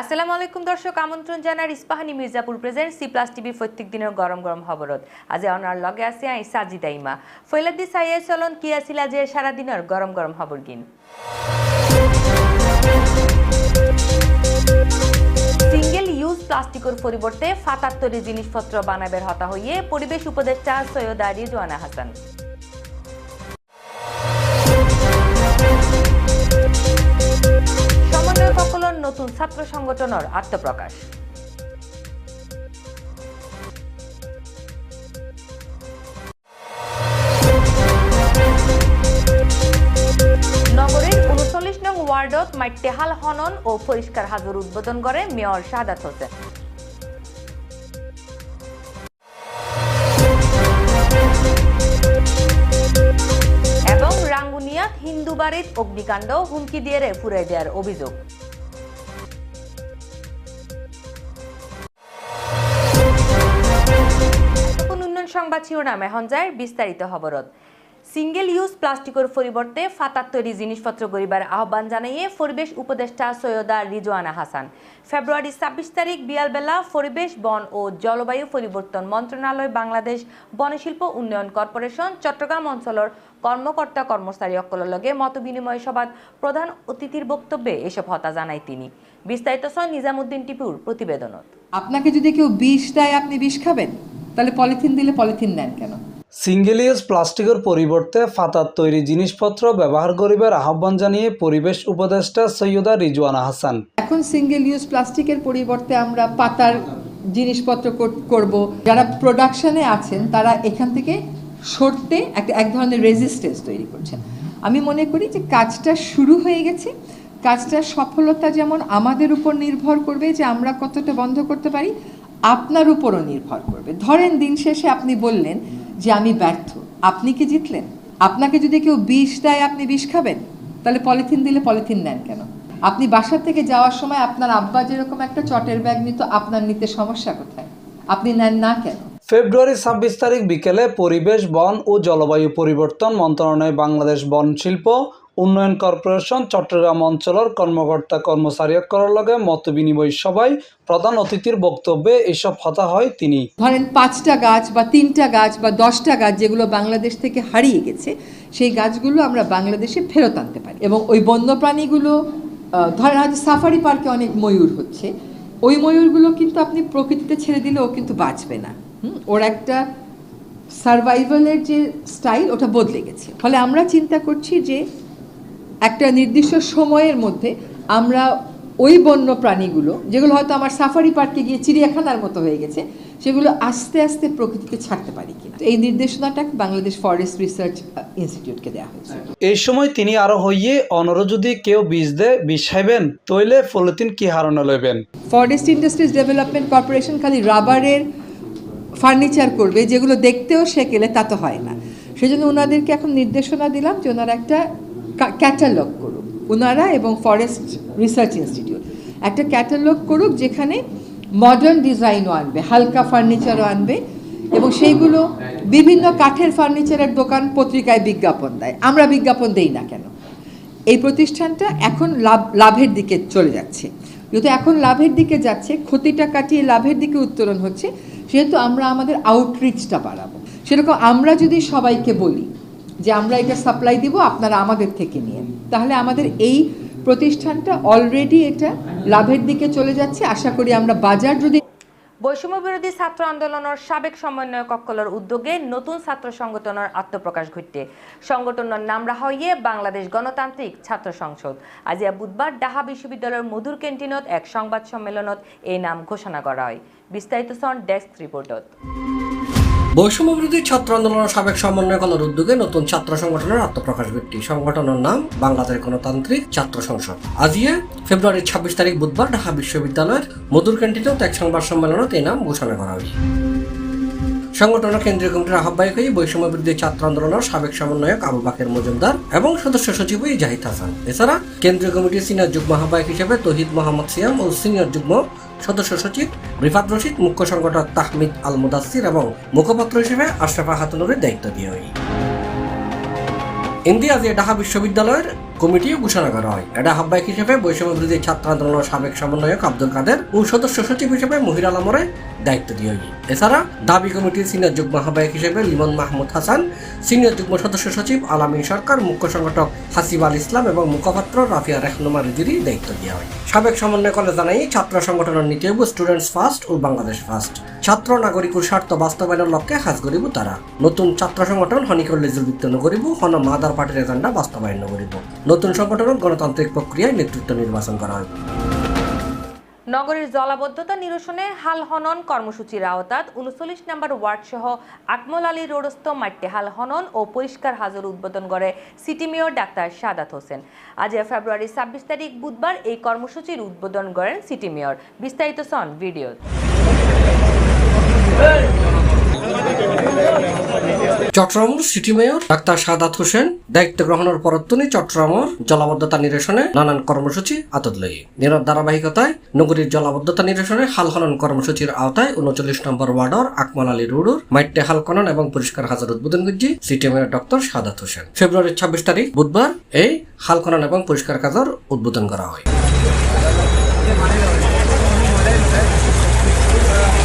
আসসালামু আলাইকুম দর্শক, আমন্ত্রণ জানার Ispahani Mirzapur present C plus TV প্রত্যেক দিনের গরম গরম খবরত। আজি অনার লগে আছে আই সাজিদা ইমা। ফৈলাদি সাইয়ে চলন কি আছিল সারা দিনের গরম গরম খবর গিন? সিঙ্গেল ইউজ প্লাস্টিকের পরিবর্তে ফাতার তৈরি জিনিসপত্র বানাবের হতা হইয়ে পরিবেশ উপদেষ্টা সৈয়দ আলী জোয়ানা হাসান। নতুন ছাত্র সংগঠনের আত্মপ্রকাশ। নগরীর উনচল্লিশ নং ওয়ার্ডত মাইটেহাল হনন ও পরিষ্কার হাজর উদ্বোধন করে মেয়র শাহাদাত হোসেন। এবং রাঙ্গুনিয়াত হিন্দু বাড়িত অগ্নিকাণ্ড হুমকি দিয়ে রে ফুরে দেওয়ার অভিযোগ। শিরোনাম এখন যায় বিস্তারিত খবরত। সিঙ্গেল ইউজ প্লাস্টিকের পরিবর্তে ফাতার তৈরি জিনিসপত্র গরিবার আহ্বান জানিয়ে পরিবেশ উপদেষ্টা সৈয়দা রিজওয়ানা হাসান ফেব্রুয়ারি ছাব্বিশ তারিখ বিয়ালবেলা পরিবেশ বন ও জলবায়ু পরিবর্তন মন্ত্রণালয় বাংলাদেশ বনশিল্প উন্নয়ন কর্পোরেশন চট্টগ্রাম অঞ্চলের কর্মকর্তা কর্মচারী অকলের লগে মত বিনিময় সভাত প্রধান অতিথির বক্তব্যে এসব হতা জানায় তিনি। বিস্তারিত ছয় নিজামুদ্দিন টিপুর প্রতিবেদনত আপনাকে যদি কেউ বিষ দেয়, আপনি বিষ খাবেন? তাহলে পলিথিন দিলে পলিথিন নেন কেন? সিঙ্গেল ইউজ প্লাস্টিকের পরিবর্তে ফাতার তৈরি জিনিসপত্র ব্যবহার করিবার আহ্বান জানিয়ে পরিবেশ উপদেষ্টা সৈয়দা রিজওয়ানা হাসান। এখন সিঙ্গেল ইউজ প্লাস্টিকের পরিবর্তে আমরা পাতার জিনিসপত্র কর- করব। যারা প্রোডাকশনে আছেন তারা এখান থেকে সরতে একটা এক ধরনের রেজিস্টেন্স তৈরি করছেন। আমি মনে করি যে কাজটা শুরু হয়ে গেছে। কাজটার সফলতা যেমন আমাদের উপর নির্ভর করবে যে আমরা কতটা বন্ধ করতে পারি আপনার উপরও নির্ভর করবে। ধরেন দিন শেষে আপনি বললেন যে আমি ব্যর্থ। আপনি কি জিতলেন? আপনাকে যদি কেউ বিষ দেয়, আপনি বিষ খাবেন? তাহলে পলিথিন দিলে পলিথিন নেন কেন? আপনি বাসা থেকে যাওয়ার সময় আপনার আব্বা যেরকম একটা চটের ব্যাগ নিত, আপনার নিতে সমস্যা কোথায়? আপনি নেন না কেন? ফেব্রুয়ারি ছাব্বিশ তারিখ বিকেলে পরিবেশ, বন ও জলবায়ু পরিবর্তন মন্ত্রণালয় বাংলাদেশ বন শিল্প উন্নয়ন কর্পোরেশন চট্টগ্রাম অঞ্চলের কর্মকর্তা কর্মচারী করার লগে মত বিনিময় সভায় প্রধান অতিথির বক্তব্যে এসব হতা হয় তিনি। ধরেন পাঁচটা গাছ বা তিনটা গাছ বা দশটা গাছ যেগুলো বাংলাদেশ থেকে হারিয়ে গেছে সেই গাছগুলো আমরা বাংলাদেশে ফেরত আনতে পারি। এবং ওই বন্যপ্রাণীগুলো আহ, ধরেন আজ সাফারি পার্কে অনেক ময়ূর হচ্ছে ওই ময়ূরগুলো কিন্তু আপনি প্রকৃতিতে ছেড়ে দিলে ও কিন্তু বাঁচবে না? ওর একটা সার্ভাইভালের যে স্টাইল ওটা বদলে গেছে। ফলে আমরা চিন্তা করছি যে একটা নির্দিষ্ট সময়ের মধ্যে আমরা ওই বন্য প্রাণীগুলো যেগুলো হয়তো আমার সাফারি পার্কে গিয়ে চিড়িয়াখানার মতো হয়ে গেছে সেগুলো আস্তে আস্তে প্রকৃতিতে ছাড়তে পারি কিন্তু। এই নির্দেশনাটা বাংলাদেশ ফরেস্ট রিসার্চ ইনস্টিটিউটকে দেওয়া হয়েছে। এই সময় তিনি আরও হইয়ে অনর যদি কেউ বীজ দেয় বিষ খাইবেন তৈলে পলিথিন কি হারণে লইবেন? ফরেস্ট ইন্ডাস্ট্রিজ ডেভেলপমেন্ট কর্পোরেশন খালি রাবারের ফার্নিচার করবে যেগুলো দেখতেও সেকেলে তা তো হয় না। সেজন্য ওনাদেরকে এখন নির্দেশনা দিলাম যে ওনারা একটা ক্যাটালগ করুক। ওনারা এবং ফরেস্ট রিসার্চ ইনস্টিটিউট একটা ক্যাটালগ করুক যেখানে মডার্ন ডিজাইনও আনবে, হালকা ফার্নিচারও আনবে এবং সেইগুলো বিভিন্ন কাঠের ফার্নিচারের দোকান পত্রিকায় বিজ্ঞাপন দেয়। আমরা বিজ্ঞাপন দেই না কেন? এই প্রতিষ্ঠানটা এখন লাভ, লাভের দিকে চলে যাচ্ছে। যেহেতু এখন লাভের দিকে যাচ্ছে, ক্ষতিটা কাটিয়ে লাভের দিকে উত্তরণ হচ্ছে, সেহেতু আমরা আমাদের আউটরিচটা বাড়াবো। সেরকম আমরা যদি সবাইকে বলি যে আমরা এটা সাপ্লাই দিব আপনারা আমাদের থেকে নিয়ে। তাহলে আমাদের এই প্রতিষ্ঠানটা অলরেডি এটা লাভের দিকে চলে যাচ্ছে। আশা করি আমরা বাজার যদি বৈষম্য বিরোধী ছাত্র আন্দোলনের সাবেক সমন্বয় কক্কলের উদ্যোগে নতুন ছাত্র সংগঠনের আত্মপ্রকাশ ঘটতে সংগঠনের নাম রাখা হইয়ে বাংলাদেশ গণতান্ত্রিক ছাত্র সংসদ। আজিয়া বুধবার ঢাকা বিশ্ববিদ্যালয়ের মধুর ক্যান্টিনত এক সংবাদ সম্মেলনত এই নাম ঘোষণা করা হয়। বিস্তারিত সন ডেস্ক রিপোর্টত। বৈষম্যবিরোধী ছাত্র আন্দোলনের সাবেক সমন্বয়কলের উদ্যোগে নতুন ছাত্র সংগঠনের আত্মপ্রকাশ ব্যক্তি সংগঠনের নাম বাংলাদেশ গণতান্ত্রিক ছাত্র সংসদ। আজিয়ে ফেব্রুয়ারি ছাব্বিশ তারিখ বুধবার ঢাকা বিশ্ববিদ্যালয়ের মধুর ক্যান্টিনেও এক সংবাদ সম্মেলনত এই নাম ঘোষণা করা হয়েছে সংগঠনের কেন্দ্রীয় কমিটির আহ্বায়ক হয়ে বৈষম্য বিরোধী ছাত্র আন্দোলনের সাবেক সমন্বয়ক আবু বাকের মজুমদার এবং সদস্য সচিব জাহিদ হাসান। এছাড়া কেন্দ্রীয় কমিটির সিনিয়র যুগ্ম আহ্বায়ক হিসেবে তহিদ মোহাম্মদ সিয়াম ও সিনিয়র যুগ্ম সদস্য সচিব রিফাত রশিদ, মুখ্য সংগঠক তাহমিদ আল মুদাসির এবং মুখপাত্র হিসেবে আশরাফা হাতুনুরের দায়িত্ব দিয়ে ইন্দিয়াজে ঢাকা বিশ্ববিদ্যালয়ের কমিটিও ঘোষণা করা হয়। এটা আহ্বায়ক হিসেবে বৈষম্য বিরোধী ছাত্র আন্দোলনের সাবেক সমন্বয়ক আব্দুল কাদের ও সদস্য সচিব হিসেবে মহির আলমরে দায়িত্ব দিয়ে হয়। এছাড়া দাবি কমিটির সিনিয়র যুগ্ম আহ্বায়ক হিসেবে লিমন মাহমুদ হাসান, সিনিয়র যুগ্ম সদস্য সচিব আলামিন সরকার, মুখ্য সংগঠক হাসিব আল ইসলাম এবং মুখপাত্র রাফিয়া রেহনুমা রিজিরি দায়িত্ব দেওয়া হয়। সাবেক সমন্বয়কলে জানাই, ছাত্র সংগঠনের নীতি হইব স্টুডেন্টস ফার্স্ট ও বাংলাদেশ ফার্স্ট। ছাত্র, নাগরিক ও স্বার্থ বাস্তবায়নের লক্ষ্যে কাজ করিব তারা। নতুন ছাত্র সংগঠন হনিকর যুক্ত নকরিব হন মাদার পার্টির এজেন্ডা বাস্তবায়ন করিব নতুন সংগঠনের গণতান্ত্রিক প্রক্রিয়ায় নেতৃত্ব নির্বাচন করা হবে নগরীর জলাবদ্ধতা নিরসনে হাল হনন কর্মসূচির আওতাত উনচল্লিশ নম্বর ওয়ার্ড সহ আকমল আলী রোডস্থ মাট্যে হাল হনন ও পরিষ্কার হাজর উদ্বোধন করে city mayor doctor Sadat Hossain. আজ ফেব্রুয়ারি ছাব্বিশ তারিখ বুধবার এই কর্মসূচির উদ্বোধন করেন সিটি মেয়র। বিস্তারিত সন ভিডিও চট্টগ্রামের city mayor doctor Sadat Hossain দায়িত্ব গ্রহণের পরত্তনি চট্টগ্রামের জলাবদ্ধতা নিরসনে নানান কর্মসূচি আতত লই নিরব ধারাবাহিকতায় নগরীর জলাবদ্ধতা নিরসনে হাল খনন কর্মসূচির আওতায় উনচল্লিশ নম্বর ওয়ার্ডর আকমাল আলী রুডুর মাইটে হাল খনন এবং পরিষ্কার হাজার উদ্বোধন করছি city mayor doctor Sadat Hossain. ফেব্রুয়ারির ছাব্বিশ তারিখ বুধবার এই হাল খনন এবং পরিষ্কার কাজের উদ্বোধন করা হয়।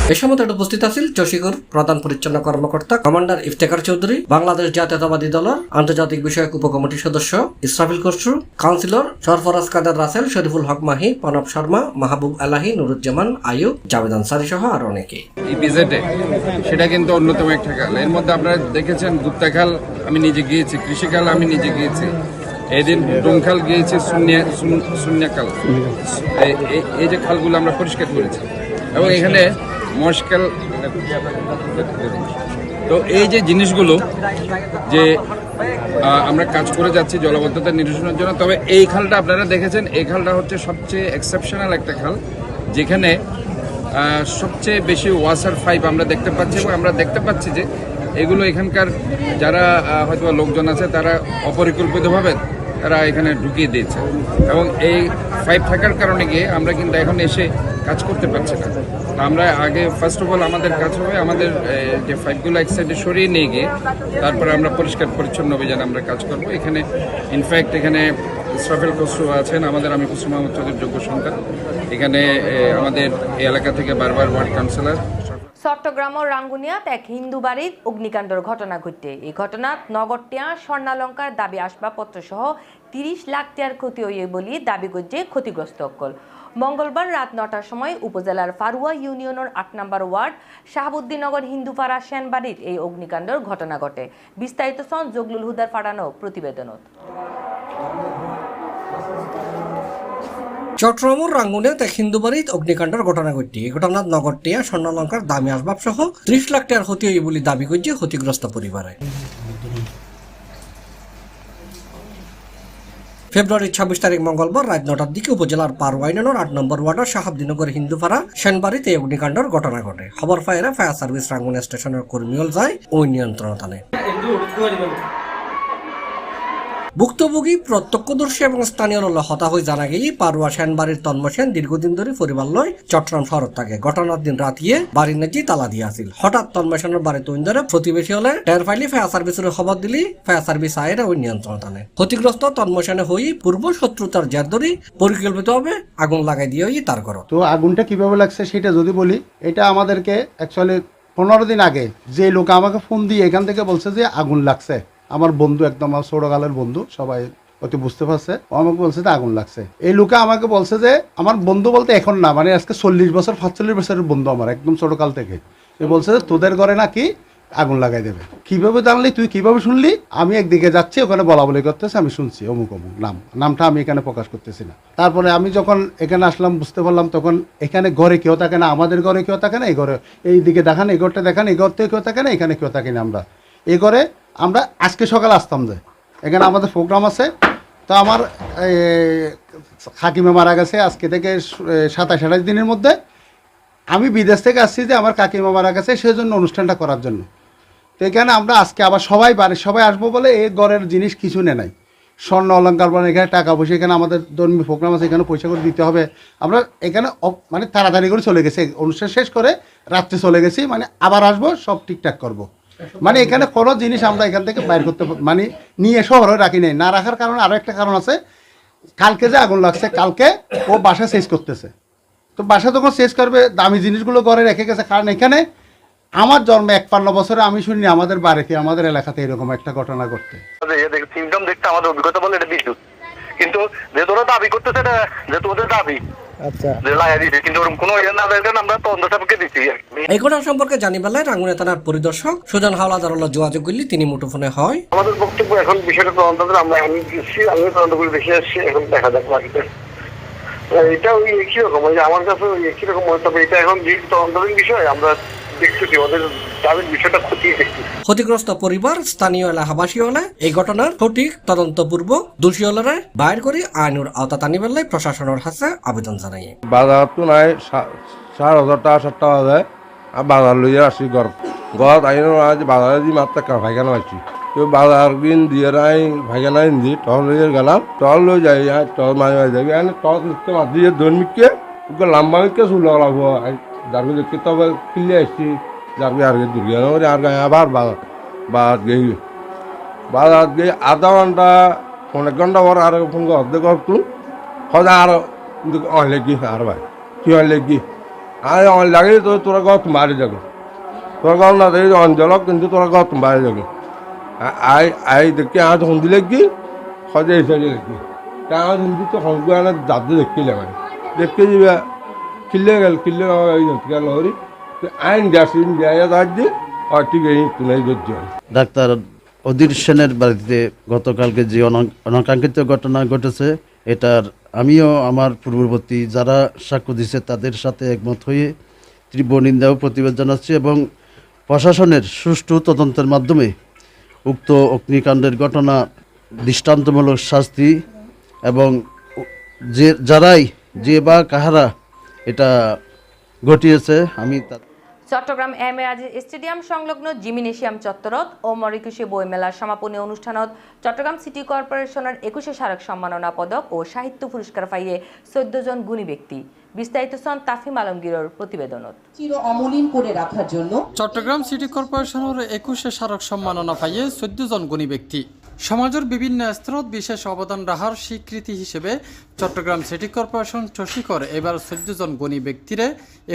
এ সময় উপস্থিত আছেন চশিগড় প্রধান পরিচ্ছন্ন কর্মকর্তা কমান্ডার ইফতেখার চৌধুরী, বাংলাদেশ জাতীয়তাবাদী দলের আন্তর্জাতিক বিষয়ক উপকমিটির সদস্য ইসরাফিল খসরু, কাউন্সিলর সরফরাজ কাদের রাসেল, শরীফুল হক মাহি প্রণব শর্মা, মাহবুব আলাহি নুরুজ্জামান আয়ুব জাভেদ আনসারি সহ আর অনেকে। সেটা কিন্তু অন্যতম একটা খাল এর মধ্যে আপনারা দেখেছেন গুপ্তা খাল আমি নিজে গিয়েছি কৃষিকাল আমি নিজে গিয়েছি। এদিন ডোমখাল গিয়েছি শূন্য- এই- এই যে খালগুলো আমরা পরিষ্কার করেছি। এবং এখানে মশকাল। তো এই যে জিনিসগুলো যে আমরা কাজ করে যাচ্ছি জলবদ্ধতা নিরসনের জন্য, তবে এই খালটা আপনারা দেখেছেন, এই খালটা হচ্ছে সবচেয়ে এক্সেপশনাল একটা খাল, যেখানে সবচেয়ে বেশি ওয়াসার ফাইভ আমরা দেখতে পাচ্ছি এবং আমরা দেখতে পাচ্ছি যে এগুলো এখানকার যারা হয়তো লোকজন আছে, তারা অপরিকল্পিতভাবে তারা এখানে ঢুকিয়ে দিয়েছে। এবং এই ফাইভ থাকার কারণে গিয়ে আমরা কিন্তু এখন এসে কাজ করতে পারছি না। আমরা আগে ফার্স্ট অফ অল আমাদের কাজ হবে আমাদের যে ফাইভগুলো এক সাইডে সরিয়ে নিয়ে গিয়ে তারপরে আমরা পরিষ্কার পরিচ্ছন্ন অভিযান আমরা কাজ করব। এখানে ইনফ্যাক্ট এখানে ইসরাফেল খসরু আছেন, আমাদের আমি কুসুম চৌধুরীর যোগ্য সন্তান। এখানে আমাদের এই এলাকা থেকে বারবার ওয়ার্ড কাউন্সিলর চট্টগ্রামের রাঙ্গুনিয়াত এক হিন্দু বাড়ির অগ্নিকাণ্ডের ঘটনা ঘটে। এই ঘটনাত নগরটিয়া, স্বর্ণালঙ্কার দাবি আসবাবপত্র সহ তিরিশ লাখ টিয়ার ক্ষতি হইয়ে বলি দাবি করছে ক্ষতিগ্রস্ত অকল মঙ্গলবার রাত নটার সময় উপজেলার ফারুয়া ইউনিয়নের আট নম্বর ওয়ার্ড শাহাবুদ্দিনগর হিন্দুপাড়া সেনবাড়ির এই অগ্নিকাণ্ডের ঘটনা ঘটে। বিস্তারিত সন জগলুল হুদার ফাটানো প্রতিবেদনত। চট্টগ্রামের রাঙ্গুনিয়াত এক হিন্দু বাড়িত অগ্নিকাণ্ডের ঘটনা ঘটছে এই ঘটনাত নগরটিয়া স্বর্ণালঙ্কার দামি আসবাব সহ ত্রিশ লাখ টাকার ক্ষতি হই বলে দাবি করছে ক্ষতিগ্রস্ত পরিবারে ফেব্রুয়ারির ছাব্বিশ তারিখ মঙ্গলবার রাত নটার দিকে উপজেলার পারওয়াইনানোর আট নম্বর ওয়ার্ডের শাহাবদিনগর হিন্দুপাড়া সেনবাড়িতে অগ্নিকাণ্ডের ঘটনা ঘটে। খবর পায় ফায়ার সার্ভিস রাঙ্গুনা স্টেশনের কর্মীও যায় ওই নিয়ন্ত্রণ টানে ভুক্তভোগী, প্রত্যক্ষদর্শী এবং স্থানীয় লোক হতা হয়ে জানা গেই পারুয়া সেনবাড়ির তন্ময় সেন দীর্ঘদিন ধরে পরিবার লয় চট্টগ্রাম শহর থাকে। ঘটনার দিন রাতিয়ে বাড়ির নাকি তালা দিয়ে আসিল। হঠাৎ তন্ময় সেনের বাড়ি তৈন ধরে প্রতিবেশী হলে টের ফাইলি ফায়ার সার্ভিসের খবর দিলি ফায়ার সার্ভিস আয়ের ওই নিয়ন্ত্রণ টানে। ক্ষতিগ্রস্ত তন্ময় সেনে হই পূর্ব শত্রুতার জের ধরে পরিকল্পিতভাবে আগুন লাগাই দিয়ে ওই তার ঘর। তো আগুনটা কীভাবে লাগছে সেটা যদি বলি, এটা আমাদেরকে অ্যাকচুয়ালি পনেরো দিন আগে যে লোক আমাকে ফোন দিয়ে এখান থেকে বলছে যে আগুন লাগছে। আমার বন্ধু একদম আমার ছোটকালের বন্ধু, সবাই অতি বুঝতে পারছে। ও আমাকে বলছে যে আগুন লাগছে। এই লোকে আমাকে বলছে যে, আমার বন্ধু বলতে এখন না মানে আজকে চল্লিশ বছর, পাঁচচল্লিশ বছরের বন্ধু আমার, একদম ছোটকাল থেকে। সে বলছে যে, তোদের ঘরে নাকি আগুন লাগাই দেবে? কীভাবে জানলি? তুই কীভাবে শুনলি? আমি একদিকে যাচ্ছি, ওখানে বলা বলি করতেছে, আমি শুনছি, অমুক অমুক, নাম। নামটা আমি এখানে প্রকাশ করতেছি না। তারপরে আমি যখন এখানে আসলাম, বুঝতে পারলাম, তখন এখানে ঘরে কেউ থাকে না, আমাদের ঘরে কেউ থাকে না, এই ঘরে এই দিকে দেখান, এই ঘরটা দেখান, এই ঘর থেকে কেউ থাকে না, এখানে কেউ থাকে না আমরা। এই ঘরে আমরা আজকে সকালে আসতাম যে। এখানে আমাদের প্রোগ্রাম আছে। তো আমার হাকিমে মারা গেছে আজকে থেকে সাতাশ আঠাশ দিনের মধ্যে। আমি বিদেশ থেকে আসছি যে আমার কাকিমা মারা গেছে সেই জন্য অনুষ্ঠানটা করার জন্য। তো এখানে আমরা আজকে আবার সবাই বাড়ির সবাই আসব বলে এই ঘরের জিনিস কিছু নে নাই। স্বর্ণ অলঙ্কার মানে এখানে টাকা পয়সা, এখানে আমাদের ধর্মীয় প্রোগ্রাম আছে, এখানে পয়সা করে দিতে হবে। আমরা এখানে মানে তাড়াতাড়ি করে চলে গেছি। অনুষ্ঠান শেষ করে রাত্রে চলে গেছি মানে আবার আসব, সব ঠিকঠাক করব। মানে এখানে কোনো জিনিস আমরা এখান থেকে বাইর করতে মানে নিয়ে শহরে রাখি নাই। না রাখার কারণে আরও একটা কারণ আছে। কালকে যে আগুন লাগছে, কালকে ও বাসা শেষ করতেছে। তো বাসা যখন শেষ করবে, দামি জিনিসগুলো ঘরে রেখে গেছে, কারণ এখানে আমার জন্মে একপান্ন বছরে আমি শুনি আমাদের বাড়িতে, আমাদের এলাকাতে এরকম একটা ঘটনা ঘটতে সিমটম দেখতে আমাদের অভিজ্ঞতা বলে এটা বিদ্যুৎ। কিন্তু যে তোরা দাবি করতেছে যে তোদের দাবি। কোনো ইয়ে। এই ঘটনা সম্পর্কে রাঙ্গুনিয়া থানার পরিদর্শক সুজন হাওলাদার যোগাযোগ করলে তিনি মুঠোফোনে হয়। আমাদের বক্তব্য এখন বিষয়টা তদন্ত আমরা এখন আমি তদন্ত করে বেশি আসছি এখন দেখা যাক বাকিটা। এটা ওই একই রকম আমার কাছে একই রকম তবে এটা এখন যে তদন্তাধীন বিষয় আমরা দেখতেছি ওদের দাবির বিষয়টা খতিয়ে দেখতেছি ক্ষতিগ্রস্ত পরিবার স্থানীয় এলাকাবাসী হলে এই ঘটনার সঠিক তদন্তপূর্বক দোষী হলে বাইর করে আইনুর আওতা টানি বেলায় প্রশাসনের কাছে আবেদন জানাই বাজার তো নাই চার হাজার টাকা সাত টাকা যায়। আর বাজার লইয়া আসি ঘর। ঘর আইন আজ বাজারে দি মাত্র ভাইখানা আছি তো বাজার দিন দিয়ে নাই ভাইখানা দি টল লইয়া গেলাম। টল লই যাই টল মাঝে মাঝে যাবি টল মাছ দিয়ে দৈনিককে ওকে লম্বা মিকে চুল লাগবো যারকে দেখতে তবে কিনলে আসছি যারকে আর দুর্গা আর গায়ে আবার বাজার গেই বাজার গিয়ে আধা ঘণ্টা অনেক ঘণ্টা পর আর ফোন অর্ধেক করতুন সদায় আর অনলাইন কি আর ভাই কি অনলাইন কি আর অনলাইন লাগে তো তোরা গাও তোমারে যাবে তোরা গাও না দেয় অঞ্চল কিন্তু তোরা গাও তোমারে যাবে আই আই দেখি আর দিলে কি সদায় এসে দেখি তা আমার হিন্দি তো আনা দাদু দেখিলে মানে দেখতে যাবে হরি আইন গ্যাস ইন দেয় রাজ্যে আর ঠিক এই তুলাই ধরছে ডাক্তার অধীর সেনের বাড়িতে গতকালকে যে অনা- অনাকাঙ্ক্ষিত ঘটনা ঘটেছে এটার আমিও আমার পূর্ববর্তী যারা সাক্ষ্য দিছে তাদের সাথে একমত হয়ে তীব্র নিন্দা ও প্রতিবাদ জানাচ্ছি এবং প্রশাসনের সুষ্ঠু তদন্তের মাধ্যমে উক্ত অগ্নিকাণ্ডের ঘটনা দৃষ্টান্তমূলক শাস্তি এবং যে যারাই যে বা কাহারা এটা ঘটিয়েছে আমি Chittagong M A Aziz stadium সংলগ্ন জিমিনেশিয়াম চত্বরত ও মরিকুশি বইমেলার সমাপনী অনুষ্ঠানত চট্টগ্রাম সিটি কর্পোরেশনের একুশে স্মারক সম্মাননা পদক ও সাহিত্য পুরস্কার পাইয়ে চোদ্দ জন গুণী ব্যক্তি। বিস্তারিত সন তাফিম আলমগীরের প্রতিবেদনত। চির অমলিন করে রাখার জন্য চট্টগ্রাম সিটি কর্পোরেশনের একুশে স্মারক সম্মাননা পাইয়ে চোদ্দ জন গুণী ব্যক্তি। সমাজের বিভিন্ন স্তরত বিশেষ অবদান রাখার স্বীকৃতি হিসেবে চট্টগ্রাম সিটি কর্পোরেশন চসিকর এবার জন গুণী ব্যক্তিরে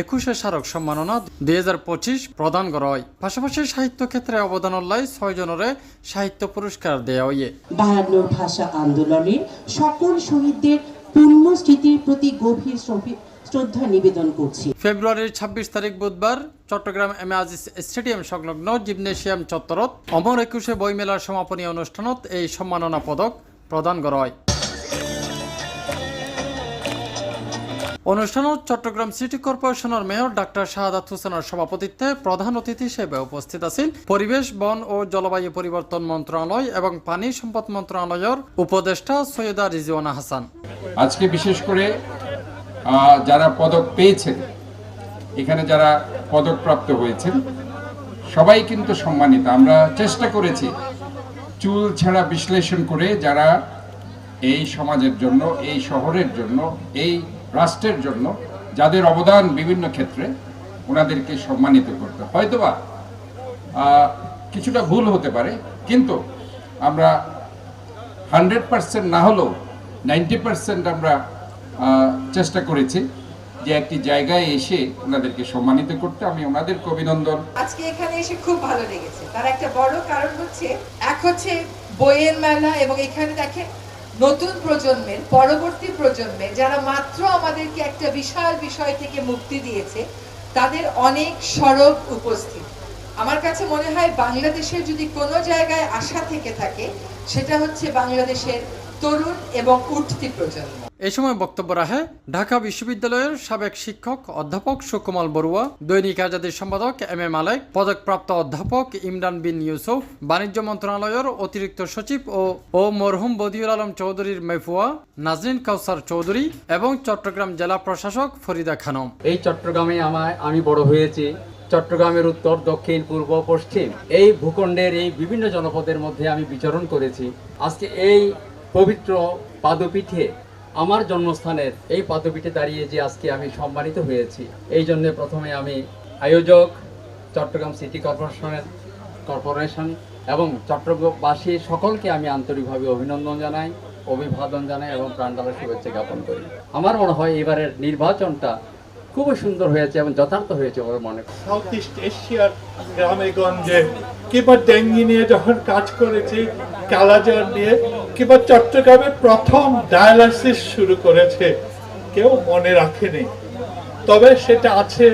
একুশে স্মারক সম্মাননা দুই হাজার পঁচিশ প্রদান করা হয়। পাশাপাশি সাহিত্য ক্ষেত্রে অবদান লাই ছয় জনরে সাহিত্য পুরস্কার দেওয়া হয়ে। বায়ান্নর ভাষা আন্দোলনের সকল শহীদদের পূর্ণ স্মৃতির প্রতি গভীর শ্রদ্ধি- নিবেদন করছি। ফেব্রুয়ারির ছাব্বিশ তারিখ বুধবার চট্টগ্রাম এম আজিজ স্টেডিয়াম সংলগ্ন জিমনেশিয়াম চত্বরত অমর একুশে বইমেলার সমাপনী অনুষ্ঠানত এই সম্মাননা পদক প্রদান করা হয়। অনুষ্ঠানত চট্টগ্রাম সিটি কর্পোরেশনের মেয়র ডাক্তার শাহাদাত হোসেনের সভাপতিত্বে প্রধান অতিথি হিসেবে উপস্থিত আছেন পরিবেশ বন ও জলবায়ু পরিবর্তন মন্ত্রণালয় এবং পানি সম্পদ মন্ত্রণালয়ের উপদেষ্টা সৈয়দা রিজওয়ানা হাসান। আজকে বিশেষ করে যারা পদক পেয়েছেন, এখানে যারা পদকপ্রাপ্ত হয়েছেন, সবাই কিন্তু সম্মানিত। আমরা চেষ্টা করেছি চুল ছাড়া বিশ্লেষণ করে যারা এই সমাজের জন্য, এই শহরের জন্য, এই রাষ্ট্রের জন্য, যাদের অবদান বিভিন্ন ক্ষেত্রে, ওনাদেরকে সম্মানিত করতে। হয়তোবা কিছুটা ভুল হতে পারে, কিন্তু আমরা হান্ড্রেড পার্সেন্ট না হলেও নাইনটি পার্সেন্ট আমরা চেষ্টা করেছি যে একটি জায়গায় এসে ওনাদেরকে সম্মানিত করতে। আমি ওনাদেরকে অভিনন্দন। আজকে এখানে এসে খুব ভালো লেগেছে। তার একটা বড় কারণ হচ্ছে, এক হচ্ছে বইয়ের মেলা এবং এখানে দেখেন নতুন প্রজন্মের, পরবর্তী প্রজন্মের যারা মাত্র আমাদেরকে একটা বিশাল বিষয় থেকে মুক্তি দিয়েছে, তাদের অনেক সরব উপস্থিত। আমার কাছে মনে হয় বাংলাদেশের যদি কোনো জায়গায় আশা থেকে থাকে, সেটা হচ্ছে বাংলাদেশের তরুণ এবং উঠতি প্রজন্ম। এই সময় বক্তব্য রাখে ঢাকা বিশ্ববিদ্যালয়ের সাবেক শিক্ষক অধ্যাপক সুকুমাল বড়ুয়া, দৈনিক আজাদের সম্পাদক এম এ মালেক, পদকপ্রাপ্ত অধ্যাপক ইমরান বিন ইউসুফ, বাণিজ্য মন্ত্রণালয়ের অতিরিক্ত সচিব ও ও মরহুম বদিউল আলম চৌধুরীর মেফুয়া, নাজরিন কাউসার চৌধুরী এবং চট্টগ্রাম জেলা প্রশাসক ফরিদা খানম। এই চট্টগ্রামে আমায়, আমি বড় হয়েছি। চট্টগ্রামের উত্তর, দক্ষিণ, পূর্ব, পশ্চিম এই ভূখণ্ডের এই বিভিন্ন জনপদের মধ্যে আমি বিচরণ করেছি। আজকে এই পবিত্র পাদপীঠে আমার জন্মস্থানের এই পাদপীঠে দাঁড়িয়ে যে আজকে আমি সম্মানিত হয়েছি, এই জন্য প্রথমে আমি আয়োজক চট্টগ্রাম সিটি কর্পোরেশনের কর্পোরেশন এবং চট্টগ্রামবাসী সকলকে আমি আন্তরিকভাবে অভিনন্দন জানাই, অভিবাদন জানাই এবং প্রাণডালের শুভেচ্ছা জ্ঞাপন করি। আমার মনে হয় এবারের নির্বাচনটা খুবই সুন্দর হয়েছে এবং যথার্থ হয়েছে বলে মনে সাউথ ইস্ট এশিয়ার গ্রামে গঞ্জে কিংবা ডেঙ্গি নিয়ে যখন কাজ করেছি, কালাজার নিয়ে কিংবা চট্টগ্রামে প্রথম ডায়ালাইসিস শুরু করেছে। কেউ মনে রাখেনি। তবে সেটা আছে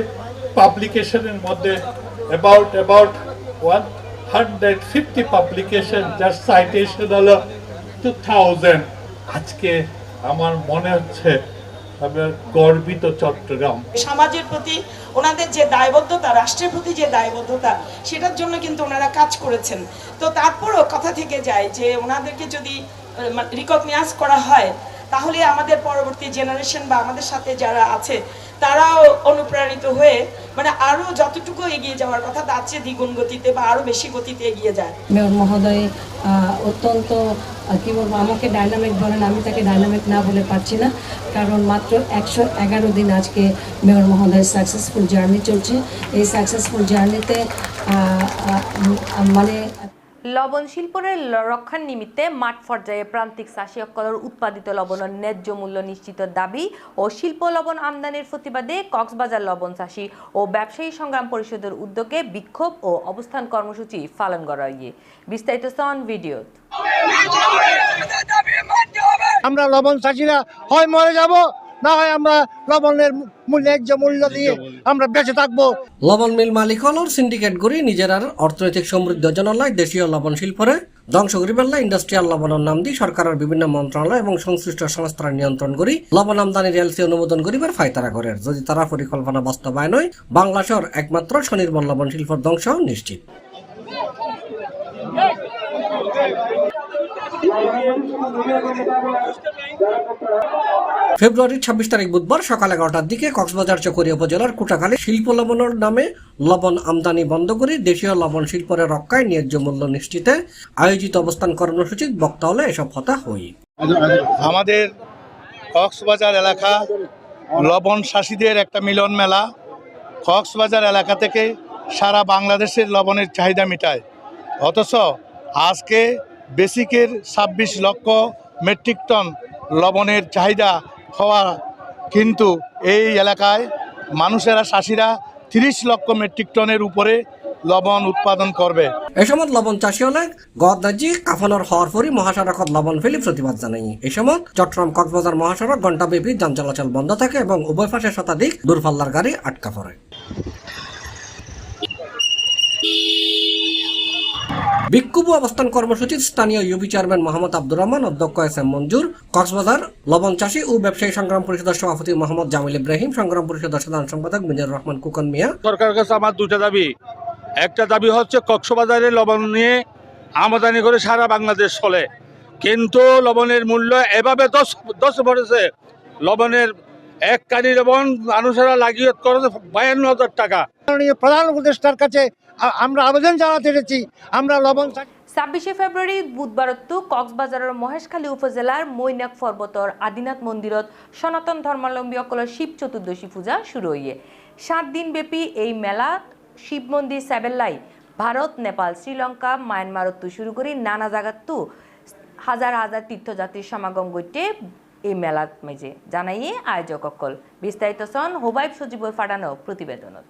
পাবলিকেশনের মধ্যে। About about one hundred fifty publication যার সাইটেশন হলো টু থাউজেন্ড আজকে আমার মনে হচ্ছে আমরা গর্বিত চট্টগ্রাম। সমাজের প্রতি ওনাদের যে দায়বদ্ধতা রাষ্ট্রের প্রতি যে দায়বদ্ধতা সেটার জন্য কিন্তু ওনারা কাজ করেছেন। তো তারপরও কথা থেকে যায় যে ওনাদেরকে যদি রিকগনাইজ করা হয় তাহলে আমাদের পরবর্তী জেনারেশন বা আমাদের সাথে যারা আছে তারাও অনুপ্রাণিত হয়ে মানে আরও যতটুকু এগিয়ে যাওয়ার কথা তার চেয়ে দ্বিগুণ গতিতে বা আরও বেশি গতিতে এগিয়ে যায়। মেয়র মহোদয় আহ, অত্যন্ত কি বলব, আমাকে ডাইনামিক বলেন আমি তাকে ডাইনামিক না বলে পারছি না। কারণ মাত্র একশো এগারো দিন আজকে মেয়র মহোদয়ের সাকসেসফুল জার্নি চলছে। এই সাকসেসফুল জার্নিতে মানে লবণ শিল্পের রক্ষার নিমিত্তে মাঠ পর্যায়ে প্রান্তিক চাষিসকলের উৎপাদিত লবণের ন্যায্য মূল্য নিশ্চিত দাবি ও শিল্প লবণ আমদানির প্রতিবাদে কক্সবাজার লবণ চাষী ও ব্যবসায়ী সংগ্রাম পরিষদের উদ্যোগে বিক্ষোভ ও অবস্থান কর্মসূচি পালন করা হয়। বিস্তারিত সন ভিডিও আমরা লবণ চাষিরা হয় মরে যাব। না হয় আমরা লবণের ন্যায্য মূল্য দিয়ে আমরা বেঁচে থাকব। লবণ মিল মালিক হলর সিন্ডিকেট গড়ি নিজেরার অর্থনৈতিক সমৃদ্ধ জনলায় দেশীয় লবণ শিল্পরে। ধ্বংস করি পেল্লা ইন্ডাস্ট্রিয়াল লবণের নাম দিয়ে সরকারের বিভিন্ন মন্ত্রণালয় এবং সংশ্লিষ্ট সংস্থার নিয়ন্ত্রণ করি লবণ আমদানির এলসি অনুমোদন করিবার ফায়তারা করে। যদি তারা পরিকল্পনা বাস্তবায়ন হয় বাংলাদেশের একমাত্র স্বনির্ভর লবণ শিল্পর ধ্বংস নিশ্চিত। ফেব্রুয়ারির ছাব্বিশ তারিখ বুধবার সকাল এগারোটার দিকে কক্সবাজার চকরিয়া উপজেলার কুটাখালী শিল্প লবণের নামে লবণ আমদানি বন্ধ করে দেশীয় লবণ শিল্পের রক্ষায় ন্যায্য মূল্য নিশ্চিতে আয়োজিত অবস্থান কর্মসূচিত বক্তা হলে এসব হতা হই। আমাদের কক্সবাজার এলাকা লবণ শাসীদের একটা মিলন মেলা। কক্সবাজার এলাকা থেকে সারা বাংলাদেশের লবণের চাহিদা মেটায়। অথচ আজকে বেসিকের ছাব্বিশ লক্ষ মেট্রিক টন লবণের চাহিদা হওয়া কিন্তু এই এলাকায় মানুষেরা, চাষিরা তিরিশ লক্ষ মেট্রিক টনের উপরে লবণ উৎপাদন করবে। এ সময় লবণ চাষী হলে গদাজি কাফানোর হওয়ার পরই মহাসড়কত লবণ ফেলি প্রতিবাদ জানাই। এই সময় চট্টগ্রাম কক্সবাজার মহাসড়ক ঘণ্টাব্যাপী যান চলাচল বন্ধ থাকে এবং উভয় পাশে শতাধিক দূরপাল্লার গাড়ি আটকা পড়ে। বিক্ষোভ অবস্থান কর্মসূচির স্থানীয় ইউপি চেয়ারম্যান মোহাম্মদ আব্দুর রহমান, অধ্যক্ষ এস এম মঞ্জুর, কক্সবাজার লবণ চাষী ও ব্যবসায়ী সংগ্রাম পরিষদের সভাপতি মোহাম্মদ জামিল ইব্রাহিম, সংগ্রাম পরিষদের সাধারণ সম্পাদক মিজানুর রহমান কুকন মিয়া। সরকারের কাছে আমার দুটা দাবি। একটা দাবি হচ্ছে কক্সবাজারে লবণ নিয়ে আমদানি করে সারা বাংলাদেশ চলে। কিন্তু লবণের মূল্য এভাবে দশ দশ পড়েছে লবণের এক লবণ মানুষেরা বায়ান্ন হাজার টাকা। প্রধান উপদেষ্টার কাছে আমরা আবেদন জানাতে এসেছি। আমরা লবণ ছাব্বিশে ফেব্রুয়ারি বুধবারতো কক্সবাজারের মহেশখালী উপজেলার মৈনাক পর্বতর আদিনাথ মন্দিরত সনাতন ধর্মাবলম্বীসকলের শিব চতুর্দশী পূজা শুরু হইয়ে। সাত দিন ব্যাপী এই মেলা শিব মন্দির সেবেল্লাই ভারত নেপাল শ্রীলঙ্কা মায়ানমারতো শুরু করে নানা জায়গাতো হাজার হাজার তীর্থযাত্রীর সমাগম গইতে এই মেলাত মেজে জানাইয়ে আয়োজক অকল বিস্তারিত সন হুবাইব সজীবর ফাটানো প্রতিবেদনত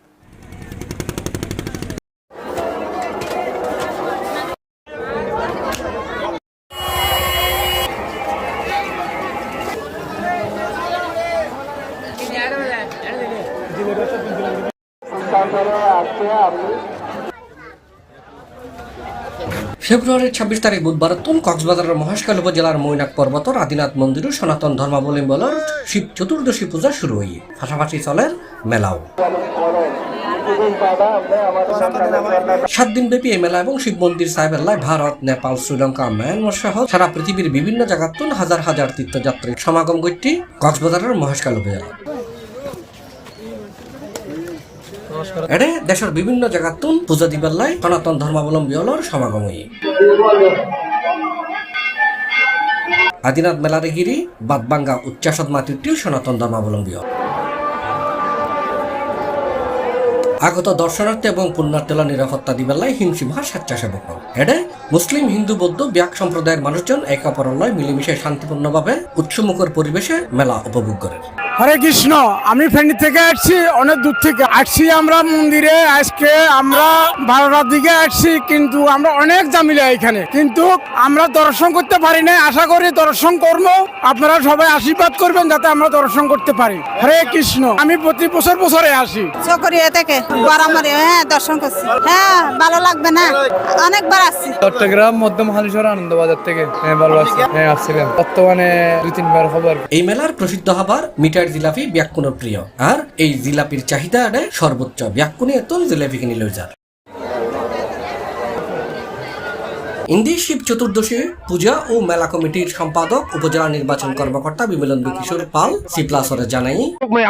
ফেব্রুয়ারির ছাব্বিশ তারিখ বুধবার তুন কক্সবাজারের মহেশখাল উপজেলার মৈনাক পর্বত আদিনাথ মন্দির সনাতন ধর্মাবলম্বীর শিব চতুর্দশী পূজা শুরু হই পাশাপাশি চলে মেলাও। সাত দিন ব্যাপী এই মেলা এবং শিব মন্দির সাহেবেল্লায় ভারত, নেপাল, শ্রীলঙ্কা, মায়ানমার সহ সারা পৃথিবীর বিভিন্ন জায়গাতুন হাজার হাজার তীর্থযাত্রী সমাগম করতে কক্সবাজারের মহাশকাল উপজেলা এড়ে দেশের বিভিন্ন জায়গাতুন পূজা দিবেল্লায় সনাতন ধর্মাবলম্বী হলর সমাগম হই আদিনাথ মেলারে গিরি বাদবাঙ্গা উচ্চাসদ মাতৃটিও সনাতন ধর্মাবলম্বী আগত দর্শনার্থী এবং পুণ্যার্থীলা নিরাপত্তা দিবেলায় হিমশিমা স্বেচ্ছাসেবক এডে মুসলিম হিন্দু বৌদ্ধ ব্যাক সম্প্রদায়ের মানুষজন এক অপরের লয় মিলেমিশে শান্তিপূর্ণভাবে উৎসমুখর পরিবেশে মেলা উপভোগ করেন হরে কৃষ্ণ আমি ফেনী থেকে আসছি অনেক দূর থেকে। আসছি আমরা মন্দিরে আজকে আমরা বারোটার দিকে আসছি কিন্তু আমরা অনেক জামিলা এখানে। কিন্তু আমরা দর্শন করতে পারি না আশা করি দর্শন করব আপনারা সবাই আশীর্বাদ করবেন যাতে আমরা দর্শন করতে পারি। হরে কৃষ্ণ আমি প্রতি বছর বছরে আসি। চকরিয়া থেকে। বারামারি হ্যাঁ দর্শন করছি। হ্যাঁ ভালো লাগবে না। অনেকবার আসছি। চট্টগ্রাম মধ্যম হালিশহর আনন্দবাজার থেকে। হ্যাঁ ভালো হ্যাঁ আসছিলাম। বর্তমানে দুই তিনবার খবর এই মেলার প্রসিদ্ধ হবার মিটার জিলাপি ব্যাকুণ প্রিয় আর এই জিলাপির চাহিদা সর্বোচ্চ ব্যাকুণে তো জিলাপি কিনে লই যার ইন্দি শিব চতুর্দশী পূজা ও মেলা কমিটির সম্পাদক, উপজেলা নির্বাচন কর্মকর্তা বিমলেন্দু কিশোর পাল, সি প্লাসরে জানাই।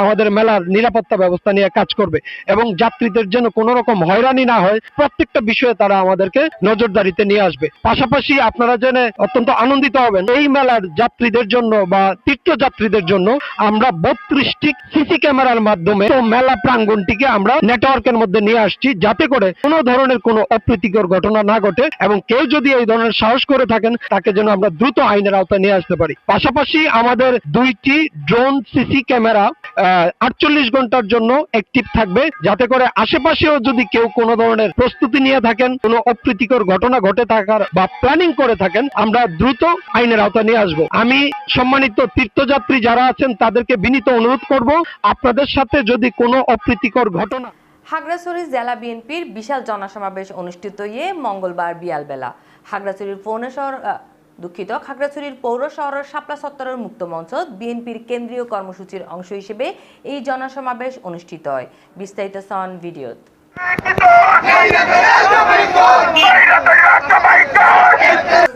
আমাদের মেলার নিরাপত্তা ব্যবস্থা নিয়ে কাজ করবে এবং যাত্রীদের যেন কোনো রকম হয়রানি না হয়, প্রত্যেকটা বিষয়ে তারা আমাদেরকে নজরদারিতে নিয়ে আসবে। পাশাপাশি আপনারা জেনে অত্যন্ত আনন্দিত হবেন, এই মেলার যাত্রীদের জন্য বা তীর্থযাত্রীদের জন্য আমরা বত্রিশটি সিসি ক্যামেরার মাধ্যমে মেলা প্রাঙ্গনটিকে আমরা নেটওয়ার্কের মধ্যে নিয়ে আসছি, যাতে করে কোনো ধরনের কোনো অপ্রীতিকর ঘটনা না ঘটে এবং কেউ যদি এই ধরনের সাহস করে থাকেন, তাকে যেন আমরা দ্রুত আইনের আওতায় নিয়ে আসতে পারি। পাশাপাশি আমাদের দুইটি ড্রোন সিসি ক্যামেরা আটচল্লিশ ঘণ্টার জন্য অ্যাক্টিভ থাকবে। যাতে করে আশেপাশেও যদি কেউ কোনো ধরনের প্রস্তুতি নিয়ে থাকেন, কোনো অপ্রীতিকর ঘটনা ঘটে থাকার বা প্ল্যানিং করে থাকেন, আমরা দ্রুত আইনের আওতায় নিয়ে আসব। আমি সম্মানিত তীর্থযাত্রী যারা আছেন, তাদেরকে বিনীত অনুরোধ করব, আপনাদের সাথে যদি কোনো অপ্রীতিকর ঘটনা খাগড়াছড়ি জেলা বিএনপির বিশাল জনসমাবেশ অনুষ্ঠিত ইয়ে মঙ্গলবার বিয়ালবেলা। খাগড়াছড়ির পৌর শহর দুঃখিত, খাগড়াছড়ির পৌর শহরের শাপলা চত্বরের মুক্ত মঞ্চ বিএনপির কেন্দ্রীয় কর্মসূচির অংশ হিসেবে এই জনসমাবেশ অনুষ্ঠিত হয়। বিস্তারিত সন ভিডিওত।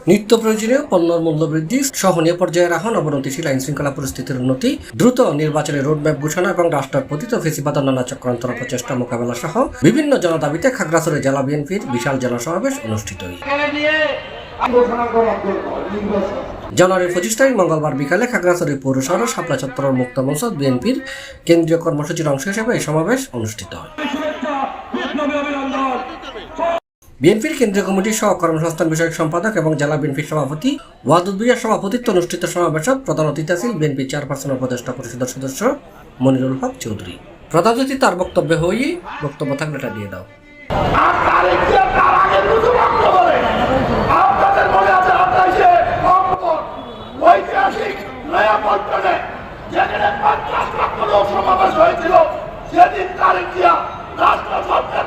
নিত্য প্রয়োজনীয় পণ্যের মূল্য বৃদ্ধি, সহনীয় পর্যায়ে রাখা অবনতিশীল আইন শৃঙ্খলা পরিস্থিতির উন্নতি, দ্রুত নির্বাচনের রোডম্যাপ ঘোষণা এবং রাষ্ট্রের পতিত ফেসিবাদ নানা চক্রান্তর প্রচেষ্টা মোকাবেলা সহ বিভিন্ন জনদাবিতে খাগড়াছড়ি জেলা বিএনপির বিশাল জনসমাবেশ অনুষ্ঠিত জানুয়ারির পঁচিশ তারিখ মঙ্গলবার বিকালে খাগড়াছড়ি পৌরসভার শাপলা চত্বরের মুক্ত মঞ্চ বিএনপির কেন্দ্রীয় কর্মসূচির অংশ হিসেবে এই সমাবেশ অনুষ্ঠিত হয়। বিএনপির কেন্দ্রীয় কমিটির সহ কর্মসংস্থান বিষয়ক সম্পাদক এবং জেলা বিএনপির সভাপতি ওয়াদুদ্দিয়ার সভাপতিত্ব অনুষ্ঠিত সমাবেশত প্রধান অতিথি ছিল বিএনপি চেয়ারপারসন উপদেষ্টা পরিষদের সদস্য মনিরুল হক চৌধুরী। প্রধান অতিথি তার বক্তব্য হয়েই বক্তব্য থাকলে এটা দিয়ে দাও। সমাবেশ হয়েছিল, সেদিন তারিখ দিয়া রাষ্ট্র সরকার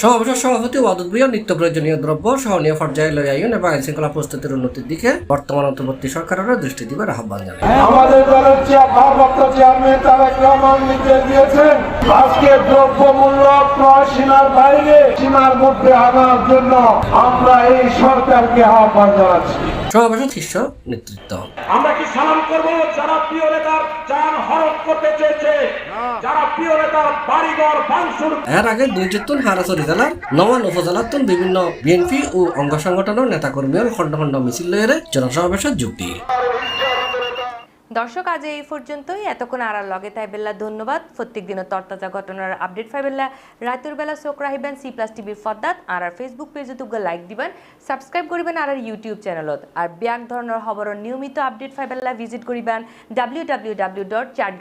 সমাবেশের সভাপতি ওয়াদুদ ভুইয়া নিত্য প্রয়োজনীয় দ্রব্য সহনীয় পর্যায়ে লই আইন এবং আইন শৃঙ্খলা প্রস্তুতির উন্নতির দিকে বর্তমান অন্তর্বর্তী সরকারেরও দৃষ্টি দিবার আহ্বান জানায়। আমাদের দলের ভারপ্রাপ্ত চেয়ারম্যান তারেক রহমান নির্দেশ দিয়েছেন আজকে দ্রব্য মূল্য ক্রয় সীমার বাইরে সীমার মধ্যে আনার জন্য আমরা এই সরকারকে আহ্বান জানাচ্ছি। সমাবেশে শীর্ষ নেতৃত্ব। আমরা কি সালাম করব? যারা প্রিয় নেতার যান হরণ করতে চেয়েছে যারা প্রিয় নেতার বাড়িঘর ভাঙচুর এর আগে দুই জেতুন হারাসরি জেলার নওয়ান উপজেলাতুন বিভিন্ন বিএনপি ও অঙ্গ সংগঠনের নেতাকর্মীর খণ্ড খণ্ড মিছিল লইরে জনসমাবেশে যোগ দিয়ে। দর্শক, আজ এই পর্যন্তই। এতক্ষণ আর লগে তাই বেলা ধন্যবাদ। প্রত্যেক দিনের তরতাজা ঘটনার আপডেট পাইবেলা রাতের বেলা চোখ রাখিবেন সি প্লাস টিভির ফদ্দাত আর আর ফেসবুক পেজে তুগে লাইক দিবেন। সাবস্ক্রাইব করিবেন আর আর ইউটিউব চ্যানেলত আর ব্যাক ধরনের খবরের নিয়মিত আপডেট পাইবেলা ভিজিট করিবেন। W W W dot